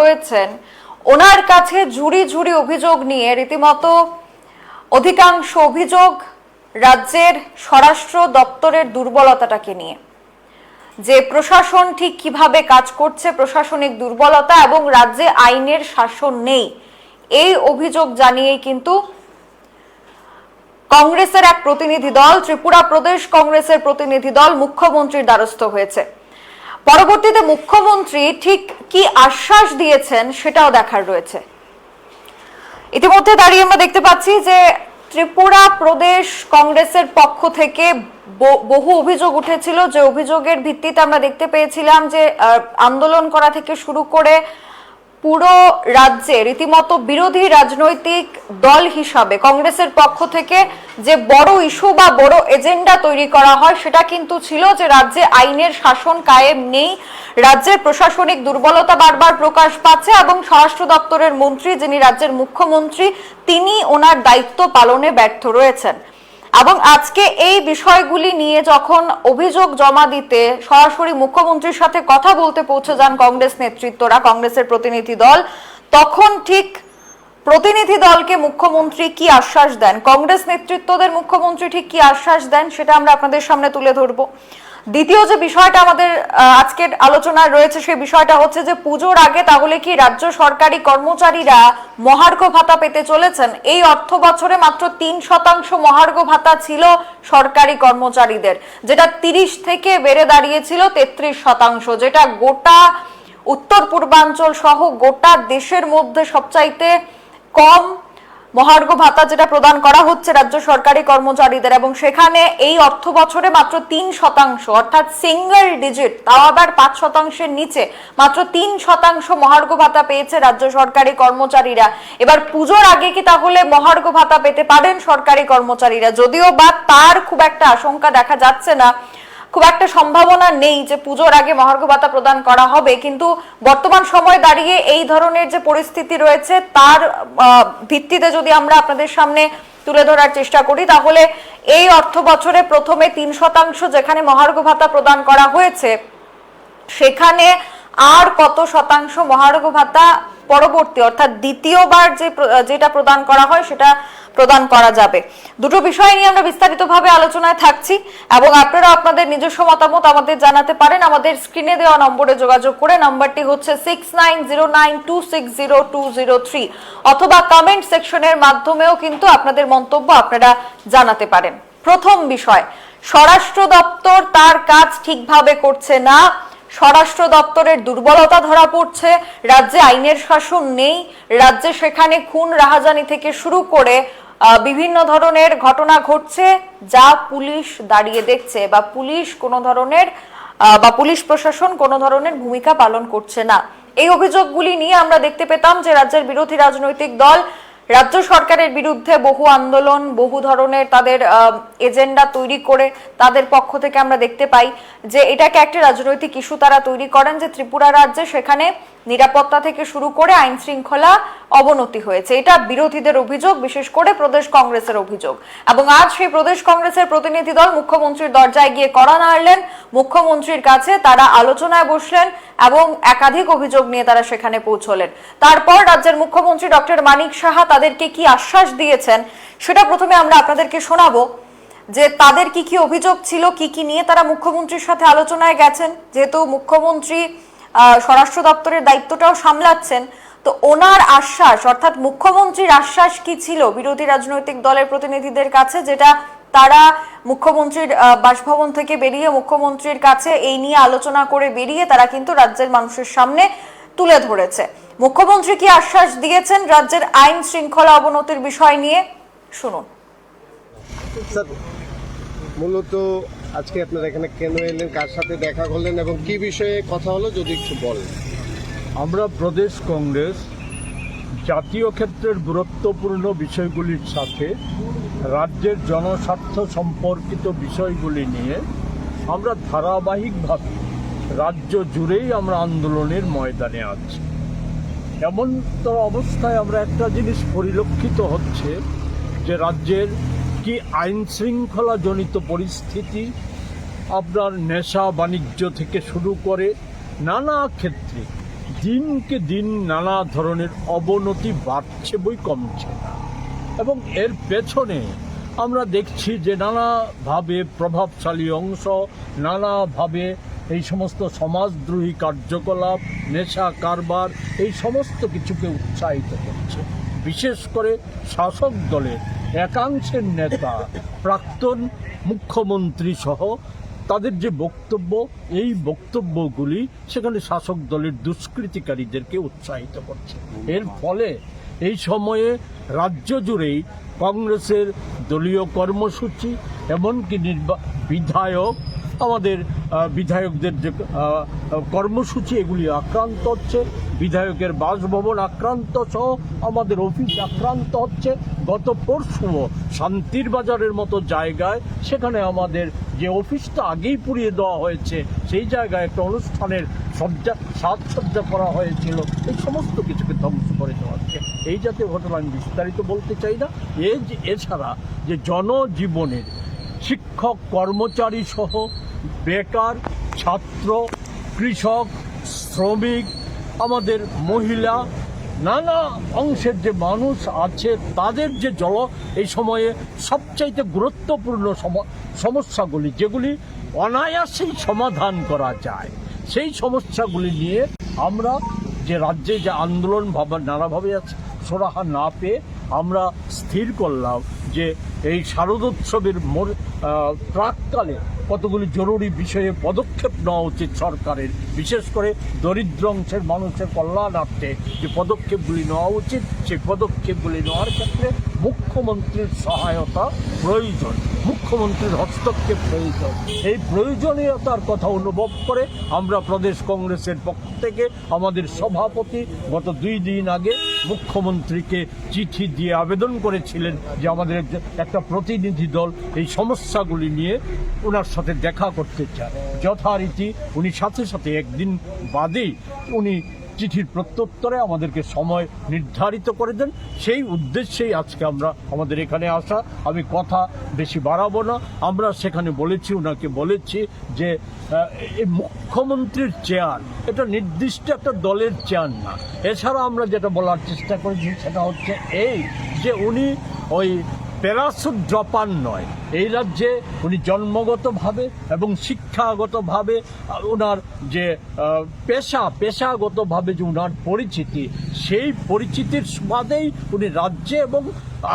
রয়েছেন। ওনার কাছে ঝুড়ি ঝুড়ি অভিযোগ নিয়ে রীতিমতো অধিকাংশ অভিযোগ রাজ্যের স্বরাষ্ট্র দপ্তরের দুর্বলতাটাকে নিয়ে। যে প্রশাসন ঠিক কীভাবে কাজ করছে, প্রশাসনিক দুর্বলতা এবং রাজ্যে আইনের শাসন নেই, এই অভিযোগ জানিয়েই কিন্তু কংগ্রেসের এক প্রতিনিধি দল, ত্রিপুরা প্রদেশ কংগ্রেসের প্রতিনিধি দল মুখ্যমন্ত্রীর দ্বারস্থ হয়েছে। পরবর্তীতে মুখ্যমন্ত্রী ঠিক কি আশ্বাস দিয়েছেন সেটাও দেখার রয়েছে। ইতিমধ্যে দাঁড়িয়ে আমরা দেখতে পাচ্ছি যে ত্রিপুরা প্রদেশ কংগ্রেসের পক্ষ থেকে বহু অভিযোগ উঠেছিল যে অভিযোগের ভিত্তিতে আমরা দেখতে পেয়েছিলাম যে আন্দোলন করা থেকে শুরু করে পুরো রাজ্যে রীতিমতো বিরোধী রাজনৈতিক দল হিসাবে কংগ্রেসের পক্ষ থেকে যে বড় ইস্যু বা বড় এজেন্ডা তৈরি করা হয়, সেটা কিন্তু ছিল যে রাজ্যে আইনের শাসন কায়েম নেই। রাজ্যের প্রশাসনিক দুর্বলতা বারবার প্রকাশ পাচ্ছে এবং স্বরাষ্ট্র দপ্তরের মন্ত্রী, যিনি রাজ্যের মুখ্যমন্ত্রী, তিনি ওনার দায়িত্ব পালনে ব্যর্থ রয়েছেন। এবং আজকে এই বিষয়গুলি নিয়ে যখন অভিযোগ জমা দিতে সরাসরি মুখ্যমন্ত্রীর সাথে কথা বলতে পৌঁছে যান কংগ্রেস নেতৃত্বরা, কংগ্রেসের প্রতিনিধি দল, তখন ঠিক প্রতিনিধি দলকে মুখ্যমন্ত্রী কি আশ্বাস দেন? কংগ্রেস নেতৃত্বদের মুখ্যমন্ত্রী ঠিক কি আশ্বাস দেন? সেটা আমরা আপনাদের সামনে তুলে ধরবো। দ্বিতীয় যে বিষয়টা আমাদের আজকের আলোচনায় রয়েছে সেই বিষয়টা হচ্ছে যে পুজোর আগে তাহলে কি রাজ্য সরকারি কর্মচারীরা মহার্ঘ ভাতা পেতে চলেছেন? এই অর্থ বছরে মাত্র তিন শতাংশ মহার্ঘ ভাতা ছিল সরকারি কর্মচারীদের, যেটা তিরিশ থেকে বেড়ে দাঁড়িয়েছিল তেত্রিশ শতাংশ, যেটা গোটা উত্তর পূর্বাঞ্চল সহ গোটা দেশের মধ্যে সবচাইতে কম মহার্ঘ ভাতা যেটা প্রদান করা হচ্ছে রাজ্য সরকারি কর্মচারীদের, এবং সেখানে এই অর্থ বছরে মাত্র তিন শতাংশ, অর্থাৎ সিঙ্গেল ডিজিট তাও আবার পাঁচ শতাংশের নিচে, মাত্র তিন শতাংশ মহার্ঘ ভাতা পেয়েছে রাজ্য সরকারি কর্মচারীরা। এবার পুজোর আগে কি তাহলে মহার্ঘ ভাতা পেতে পারেন সরকারি কর্মচারীরা? যদিও বা তার খুব একটা আশঙ্কা দেখা যাচ্ছে না। খুব একটা সম্ভাবনা নেই যে পুজোর আগে মহার্ঘ ভাতা প্রদান করা হবে, কিন্তু বর্তমান সময় দাঁড়িয়ে এই ধরনের যে পরিস্থিতি রয়েছে, তার ভিত্তিতে যদি আমরা আপনাদের সামনে তুলে ধরার চেষ্টা করি, তাহলে এই অর্থ বছরে প্রথমে তিন শতাংশ যেখানে মহার্ঘ ভাতা প্রদান করা হয়েছে, সেখানে আর কত শতাংশ মহার্ঘ ভাতা পরবর্তী, অর্থাৎ দ্বিতীয়বার যে যেটা প্রদান করা হয় সেটা প্রদান করা যাবে। দুটো বিষয় নিয়ে আমরা বিস্তারিতভাবে আলোচনায় থাকছি এবং আপনারা আপনাদের নিজস্ব মতামত আমাদের জানাতে পারেন। আমাদের স্ক্রিনে দেওয়া নম্বরে যোগাযোগ করে, নাম্বারটি হচ্ছে six nine zero nine two six zero two zero three অথবা কমেন্ট সেকশনের মাধ্যমেও কিন্তু আপনাদের মন্তব্য আপনারা জানাতে পারেন। প্রথম বিষয়, স্বরাষ্ট্র দপ্তর তার কাজ ঠিকভাবে করছে না। স্বরাষ্ট্র দপ্তরের দুর্বলতা ধরা পড়ছে, রাজ্যে আইনের শাসন নেই, রাজ্যে সেখানে খুন রাহাজানি থেকে শুরু করে বিভিন্ন ধরনের ঘটনা ঘটছে যা পুলিশ দাঁড়িয়ে দেখছে বা পুলিশ কোনো ধরনের বা পুলিশ প্রশাসন কোনো ধরনের ভূমিকা পালন করছে না। এই অভিযোগগুলি নিয়ে আমরা দেখতে পেতাম যে রাজ্যের বিরোধী রাজনৈতিক দল রাজ্য সরকারের বিরুদ্ধে বহু আন্দোলন, বহু ধরনের তাদের এজেন্ডা তৈরি করে তাদের পক্ষ থেকে আমরা দেখতে পাই যে এটাকে একটা রাজনৈতিক ইস্যু তারা তৈরি করেন যে ত্রিপুরা রাজ্যে সেখানে নিরাপত্তা থেকে শুরু করে আইন শৃঙ্খলা অবনতি হয়েছে। এটা বিরোধীদের অভিযোগ, বিশেষ করে প্রদেশ কংগ্রেসের অভিযোগ। এবং আজ সেই প্রদেশ কংগ্রেসের প্রতিনিধি দল মুখ্যমন্ত্রীর দরজায় গিয়ে কড়া নাড়লেন। মুখ্যমন্ত্রীর কাছে তারা আলোচনায় বসলেন এবং একাধিক অভিযোগ নিয়ে তারা সেখানে পৌঁছলেন। তারপর রাজ্যের মুখ্যমন্ত্রী ডক্টর মানিক সাহা তাদেরকে কি আশ্বাস দিয়েছেন, সেটা প্রথমে আমরা আপনাদেরকে শোনাবো। যে তাদের কি কি অভিযোগ ছিল, কি কি নিয়ে তারা মুখ্যমন্ত্রীর সাথে আলোচনায় গেছেন। যেহেতু মুখ্যমন্ত্রী স্বরাষ্ট্র দপ্তরের দায়িত্বটাও সামলাচ্ছেন তো ওনার আশ্বাস, অর্থাৎ মুখ্যমন্ত্রীর আশ্বাস কি ছিল বিরোধী রাজনৈতিক দলের প্রতিনিধিদের কাছে? যেটা তারা মুখ্যমন্ত্রীর বাসভবন থেকে বেরিয়ে মুখ্যমন্ত্রীর কাছে এই নিয়ে আলোচনা করে বেরিয়ে তারা কিন্তু রাজ্যের মানুষের সামনে তুলে ধরেছে। মুখ্যমন্ত্রী কি আশ্বাস দিয়েছেন রাজ্যের আইন শৃঙ্খলা অবনতির বিষয় নিয়ে? শুনুন। মূলত আজকে আপনারা এখানে কেন এলেন, কার সাথে দেখা করলেন এবং কি বিষয়ে কথা হলো যদি একটু বলেন। আমরা প্রদেশ কংগ্রেস জাতীয় ক্ষেত্রের গুরুত্বপূর্ণ বিষয়গুলির সাথে রাজ্যের জনস্বার্থ সম্পর্কিত বিষয়গুলি নিয়ে আমরা ধারাবাহিকভাবে রাজ্য জুড়েই আমরা আন্দোলনের ময়দানে আছি। এমন তো অবস্থায় আমরা একটা জিনিস পরিলক্ষিত হচ্ছে যে রাজ্যের কি আইন শৃঙ্খলা জনিত পরিস্থিতি আপনার নেশা বাণিজ্য থেকে শুরু করে নানা ক্ষেত্রে দিনকে দিন নানা ধরনের অবনতি বাড়ছে, বই কমছে। না এবং এর পেছনে আমরা দেখছি যে নানাভাবে প্রভাবশালী অংশ, নানাভাবে এই সমস্ত সমাজদ্রোহী কার্যকলাপ, নেশা কারবার, এই সমস্ত কিছুকে উৎসাহিত করছে। বিশেষ করে শাসক দলের একাংশের নেতা, প্রাক্তন মুখ্যমন্ত্রী সহ তাদের যে বক্তব্য, এই বক্তব্যগুলি সেখানে শাসক দলের দুষ্কৃতিকারীদেরকে উৎসাহিত করছে। এর ফলে এই সময়ে রাজ্য জুড়েই কংগ্রেসের দলীয় কর্মসূচি, এমনকি নির্বা বিধায়ক আমাদের বিধায়কদের যে কর্মসূচি, এগুলি আক্রান্ত হচ্ছে। বিধায়কের বাসভবন আক্রান্ত সহ আমাদের অফিস আক্রান্ত হচ্ছে। গত পরশুও শান্তির বাজারের মতো জায়গায় সেখানে আমাদের যে অফিসটা আগেই পুড়িয়ে দেওয়া হয়েছে, সেই জায়গায় একটা অনুষ্ঠানের সজ্জা, সাজসজ্জা করা হয়েছিল। এই সমস্ত কিছুকে ধ্বংস করে দেওয়া হচ্ছে। এই জাতীয় ঘটনা আমি বিস্তারিত বলতে চাই না। এ যে, এছাড়া যে জনজীবনের শিক্ষক, কর্মচারী সহ বেকার ছাত্র, কৃষক, শ্রমিক, আমাদের মহিলা, নানা অংশের যে মানুষ আছে, তাদের যে জল, এই সময়ে সবচাইতে গুরুত্বপূর্ণ সম- সমস্যাগুলি, যেগুলি অনায়াসেই সমাধান করা যায়। সেই সমস্যাগুলি নিয়ে আমরা যে রাজ্যে যে আন্দোলন ভাবা, নানাভাবে সোরাহা না পেয়ে আমরা স্থির করলাম যে এই শারদোৎসবের প্রাককালে কতগুলি জরুরি বিষয়ে পদক্ষেপ নেওয়া উচিত সরকারের? বিশেষ করে দরিদ্র অংশের মানুষের কল্যাণার্থে যে পদক্ষেপগুলি নেওয়া উচিত, সেই পদক্ষেপগুলি নেওয়ার ক্ষেত্রে মুখ্যমন্ত্রীর সহায়তা প্রয়োজন। মুখ্যমন্ত্রীর হস্তক্ষেপ প্রয়োজন। এই প্রয়োজনীয়তার কথা অনুভব করে আমরা প্রদেশ কংগ্রেসের পক্ষ থেকে আমাদের সভাপতি গত দুই দিন আগে মুখ্যমন্ত্রীকে চিঠি দিয়ে আবেদন করেছিলেন যে আমাদের একটা প্রতিনিধি দল এই সমস্যাগুলি নিয়ে ওনার সাথে দেখা করতে চায়। যথারীতি উনি সাথে সাথে একদিন বাদেই উনি চিঠির প্রত্যুত্তরে আমাদেরকে সময় নির্ধারিত করে দেন। সেই উদ্দেশ্যেই আজকে আমরা আমাদের এখানে আসা। আমি কথা বেশি বাড়াবো না। আমরা সেখানে বলেছি ওনাকে বলেছি যে এই মুখ্যমন্ত্রীর চেয়ার, এটা নির্দিষ্ট একটা দলের চেয়ার না। এছাড়া আমরা যেটা বলার চেষ্টা করেছি সেটা হচ্ছে এই যে উনি ওই প্যারাসুট ড্রপার নয় এই রাজ্যে উনি জন্মগতভাবে এবং শিক্ষাগতভাবে ওনার যে পেশা, পেশাগতভাবে যে ওনার পরিচিতি, সেই পরিচিতির সুবাদেই উনি রাজ্যে এবং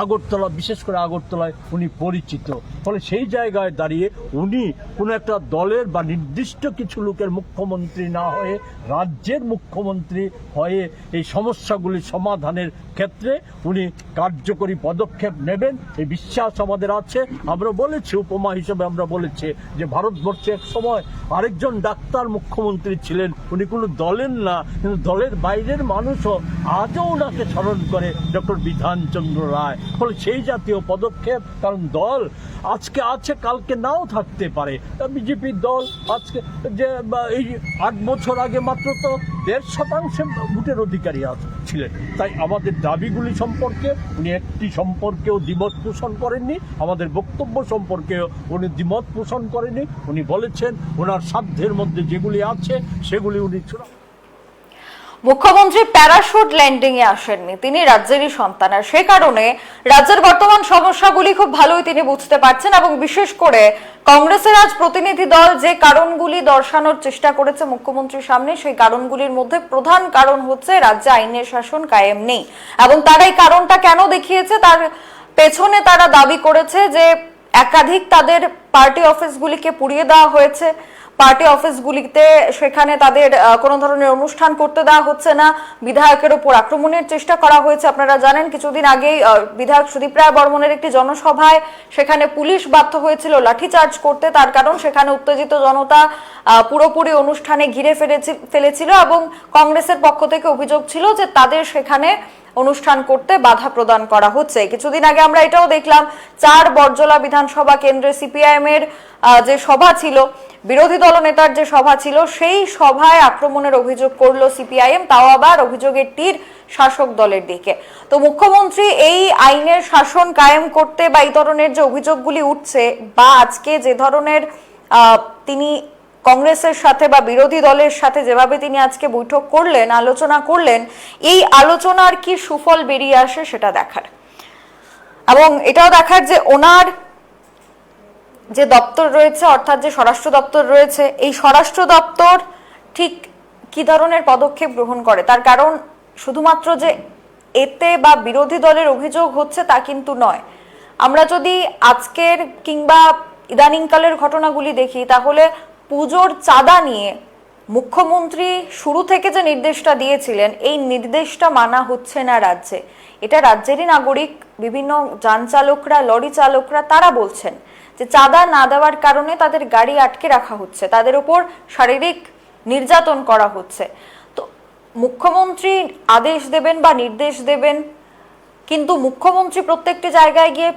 আগরতলা, বিশেষ করে আগরতলায় উনি পরিচিত। ফলে সেই জায়গায় দাঁড়িয়ে উনি কোনো একটা দলের বা নির্দিষ্ট কিছু লোকের মুখ্যমন্ত্রী না হয়ে, রাজ্যের মুখ্যমন্ত্রী হয়ে এই সমস্যাগুলি সমাধানের ক্ষেত্রে উনি কার্যকরী পদক্ষেপ নেবেন। এই বিশ্বাস আমাদের আছে। আমরা বলেছি, উপমা হিসেবে আমরা বলেছি যে ভারতবর্ষে এক সময় আরেকজন ডাক্তার মুখ্যমন্ত্রী ছিলেন। উনি কোনো দলের না, কিন্তু দলের বাইরের মানুষও আজও ওনাকে স্মরণ করে ডক্টর বিধানচন্দ্র রায়। ফলে সেই জাতীয় পদক্ষেপ, কারণ দল আজকে আছে, কালকে নাও থাকতে পারে। বিজেপির দল আজকে যে এই আট বছর আগে মাত্র তো দেড় শতাংশে ভোটের অধিকারী ছিলেন। তাই আমাদের দাবিগুলি সম্পর্কে উনি একটি সম্পর্কেও দ্বিমত পোষণ করেননি, আমাদের বক্তব্য সম্পর্কেও উনি দ্বিমত পোষণ করেননি। উনি বলেছেন, ওনার সাধ্যের মধ্যে যেগুলি আছে, সেগুলি উনি চূড়ান্ত মুখ্যমন্ত্রী প্যারাশুট ল্যান্ডিং এ আসেননি, তিনি রাজ্যেরই সন্তান। আর সে কারণে রাজ্যের বর্তমান সমস্যাগুলি খুব ভালোই তিনি বুঝতে পারছেন এবং বিশেষ করে কংগ্রেসের আজ প্রতিনিধি দল যে কারণগুলি দর্শানোর চেষ্টা করেছে মুখ্যমন্ত্রীর সামনে, সেই কারণগুলির মধ্যে প্রধান কারণ হচ্ছে রাজ্যে আইনের শাসন কায়েম নেই এবং তারা এই কারণটা কেন দেখিয়েছে? তার পেছনে তারা দাবি করেছে যে একাধিক তাদের পার্টি অফিসগুলিকে পুড়িয়ে দেওয়া হয়েছে। পার্টি অফিসগুলিতে সেখানে তাদের কোনো ধরনের অনুষ্ঠান করতে দেওয়া হচ্ছে না। বিধায়কের উপর আক্রমণের চেষ্টা করা হয়েছে, আপনারা জানেন। কিছুদিন আগেই বিধায়ক সুদীপ রায় বর্মনের একটি জনসভায় সেখানে পুলিশ বাধ্য হয়েছিল লাঠিচার্জ করতে। তার কারণ, সেখানে উত্তেজিত জনতা পুরোপুরি অনুষ্ঠানে ঘিরে ফেলেছি- ফেলেছিল এবং কংগ্রেসের পক্ষ থেকে অভিযোগ ছিল যে তাদের সেখানে অনুষ্ঠান করতে বাধা প্রদান করা হচ্ছে। কিছুদিন আগে আমরা এটাও দেখলাম, চার বর্জলা বিধানসভা কেন্দ্রে সিপিআইএম এর যে সভা ছিল, বিরোধী দলনেতার যে সভা ছিল, সেই সভায় আক্রমণের অভিযোগ করল সিপিআইএম, তাও আবার অভিযোগের তীর শাসক দলের দিকে। তো মুখ্যমন্ত্রী এই আইনের শাসন কায়েম করতে বা এই ধরনের যে অভিযোগগুলি উঠছে বা আজকে যে ধরনের তিনি কংগ্রেসের সাথে বা বিরোধী দলের সাথে যেভাবে তিনি আজকে বৈঠক করলেন, আলোচনা করলেন, এই আলোচনার কি সুফল বেরিয়ে আসে সেটা দেখার। এবং এটাও দেখার যে ওনার যে দপ্তর রয়েছে, অর্থাৎ যে স্বরাষ্ট্র দপ্তর রয়েছে, এই স্বরাষ্ট্র দপ্তর ঠিক কি ধরনের পদক্ষেপ গ্রহণ করে? তার কারণ শুধুমাত্র যে এতে বা বিরোধী দলের অভিযোগ হচ্ছে তা কিন্তু নয়। আমরা যদি আজকের কিংবা ইদানিংকালের ঘটনাগুলি দেখি, তাহলে পুজোর চাঁদা নিয়ে মুখ্যমন্ত্রী শুরু থেকে যে নির্দেশটা দিয়েছিলেন, এই নির্দেশটা মানা হচ্ছে না রাজ্যে। এটা রাজ্যেরই নাগরিক, বিভিন্ন যান চালকরা লরি চালকরা, তারা বলছেন যে চাঁদা না দেওয়ার কারণে তাদের গাড়ি আটকে রাখা হচ্ছে, তাদের উপর শারীরিক নির্যাতন করা হচ্ছে। তো মুখ্যমন্ত্রী আদেশ দেবেন বা নির্দেশ দেবেন, কিন্তু মুখ্যমন্ত্রী প্রত্যেকটি জায়গায় গিয়ে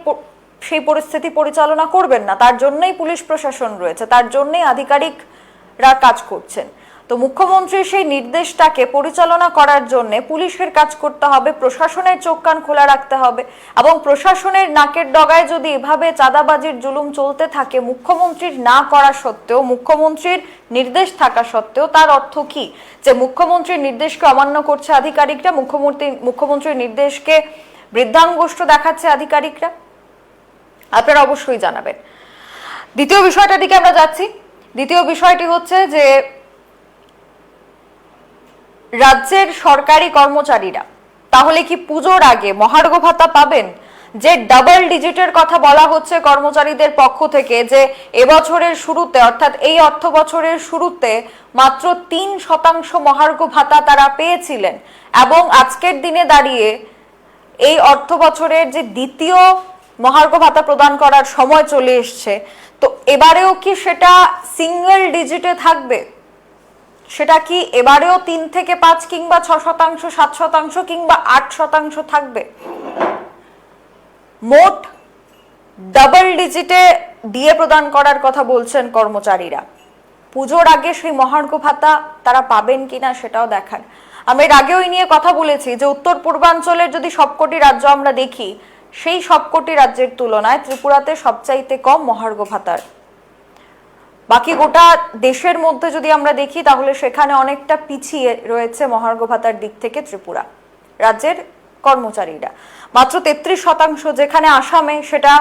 সেই পরিস্থিতি পরিচালনা করবেন না। তার জন্যই পুলিশ প্রশাসন রয়েছে। তার জন্যই আধিকারিকরা কাজ করছেন। তো মুখ্যমন্ত্রীর সেই নির্দেশটাকে পরিচালনা করার জন্য পুলিশের কাজ করতে হবে, প্রশাসনের চোখ কান খোলা রাখতে হবে এবং প্রশাসনের নাকের ডগায় যদি এভাবে চাঁদাবাজির জুলুম চলতে থাকে, মুখ্যমন্ত্রীর না করা সত্ত্বেও, মুখ্যমন্ত্রীর নির্দেশ থাকা সত্ত্বেও তার অর্থ কি? যে মুখ্যমন্ত্রীর নির্দেশকে অমান্য করছে আধিকারিকরা মুখ্যমন্ত্রী মুখ্যমন্ত্রীর নির্দেশকে বৃদ্ধাঙ্গুষ্ঠ দেখাচ্ছে আধিকারিকরা? আপনারা অবশ্যই জানাবেন। দ্বিতীয় বিষয়টা দিকে আমরা যাচ্ছি। দ্বিতীয় বিষয়টি হচ্ছে যে, রাজ্যের সরকারি কর্মচারীরা, তাহলে কি পুজোর আগে মহার্ঘ ভাতা পাবেন? যে ডাবল ডিজিটের কথা বলা হচ্ছে কর্মচারীদের পক্ষ থেকে যে এবছরের শুরুতে, অর্থাৎ এই অর্থ বছরের শুরুতে মাত্র তিন শতাংশ মহার্ঘ ভাতা তারা পেয়েছিলেন এবং আজকের দিনে দাঁড়িয়ে এই অর্থ বছরের যে দ্বিতীয় মহার্ঘ ভাতা প্রদান করার সময় চলে এসছে। তো এবারেও কি সেটা সিঙ্গেল ডিজিটে থাকবে? সেটা কি এবারেও তিন থেকে পাঁচ কিংবা ছ শতাংশ, সাত শতাংশ কিংবা আট শতাংশ থাকবে? মোট ডাবল ডিজিটে দিয়ে প্রদান করার কথা বলছেন কর্মচারীরা। পুজোর আগে সেই মহার্ঘ ভাতা তারা পাবেন কিনা সেটাও দেখার। আমরা এর আগেও নিয়ে কথা বলেছি যে উত্তর পূর্বাঞ্চলের যদি সবকটি রাজ্য আমরা দেখি সেই সবকটি রাজ্যের তুলনায় ত্রিপুরাতে সবচাইতে কম মহার্ঘ ভাতার। বাকি গোটা দেশের মধ্যে যদি আমরা দেখি, তাহলে সেখানে অনেকটা পিছিয়ে রয়েছে মহার্ঘ ভাতার দিক থেকে ত্রিপুরা, রাজ্যের কর্মচারীরা। মাত্র তেত্রিশ শতাংশ যেখানে আসামে, সেটা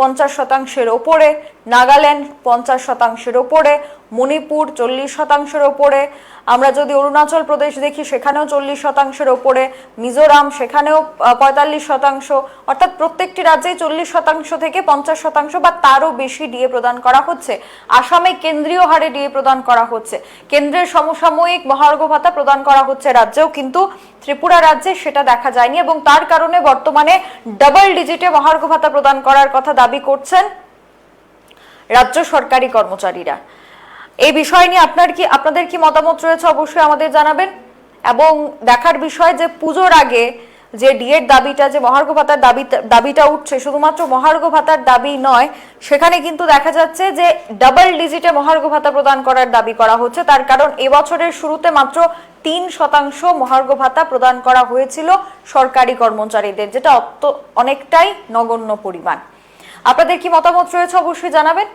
পঞ্চাশ শতাংশের ওপরে। নাগাল্যান্ড পঞ্চাশ শতাংশের ওপরে, মণিপুর চল্লিশ শতাংশের ওপরে, আমরা যদি অরুণাচল প্রদেশ দেখি সেখানেও চল্লিশ শতাংশের ওপরে, মিজোরাম সেখানেও পঁয়তাল্লিশ শতাংশ, অর্থাৎ প্রত্যেকটি রাজ্যেই চল্লিশ শতাংশ থেকে পঞ্চাশ শতাংশ বা তারও বেশি ডিএ প্রদান করা হচ্ছে। আসামে কেন্দ্রীয় হারে ডিএ প্রদান করা হচ্ছে। কেন্দ্রের সমসাময়িক মহার্ঘ ভাতা প্রদান করা হচ্ছে রাজ্যেও, কিন্তু ত্রিপুরা রাজ্যে সেটা দেখা যায়নি এবং তার কারণে বর্তমানে ডাবল ডিজিটে মহার্ঘ ভাতা প্রদান করার কথা দাবি করছেন রাজ্য সরকারি কর্মচারীরা। এই বিষয় নিয়ে আপনার কি আপনাদের কি মতামত রয়েছে অবশ্যই আমাদের জানাবেন। এবং দেখার বিষয় যে পুজোর আগে যে ডিএর দাবিটা, যে মহার্ঘ ভাতার দাবি দাবিটা উঠছে, শুধুমাত্র মহার্ঘ ভাতার দাবি নয়, সেখানে কিন্তু দেখা যাচ্ছে যে ডাবল ডিজিটে মহার্ঘ ভাতা প্রদান করার দাবি করা হচ্ছে। তার কারণ এবছরের শুরুতে মাত্র তিন শতাংশ মহার্ঘ ভাতা প্রদান করা হয়েছিল সরকারি কর্মচারীদের, যেটা অত- অনেকটাই নগণ্য পরিমাণ। আপনাদের কি মতামত রয়েছে অবশ্যই জানাবেন।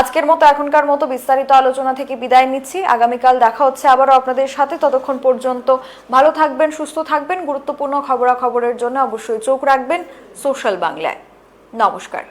আজকের মতো এখনকার মতো বিস্তারিত আলোচনা থেকে বিদায় নিচ্ছি। আগামীকাল দেখা হচ্ছে আবারও আপনাদের সাথে। ততক্ষণ পর্যন্ত ভালো থাকবেন, সুস্থ থাকবেন। গুরুত্বপূর্ণ খবরাখবরের জন্য অবশ্যই চোখ রাখবেন সোশ্যাল বাংলায়। নমস্কার।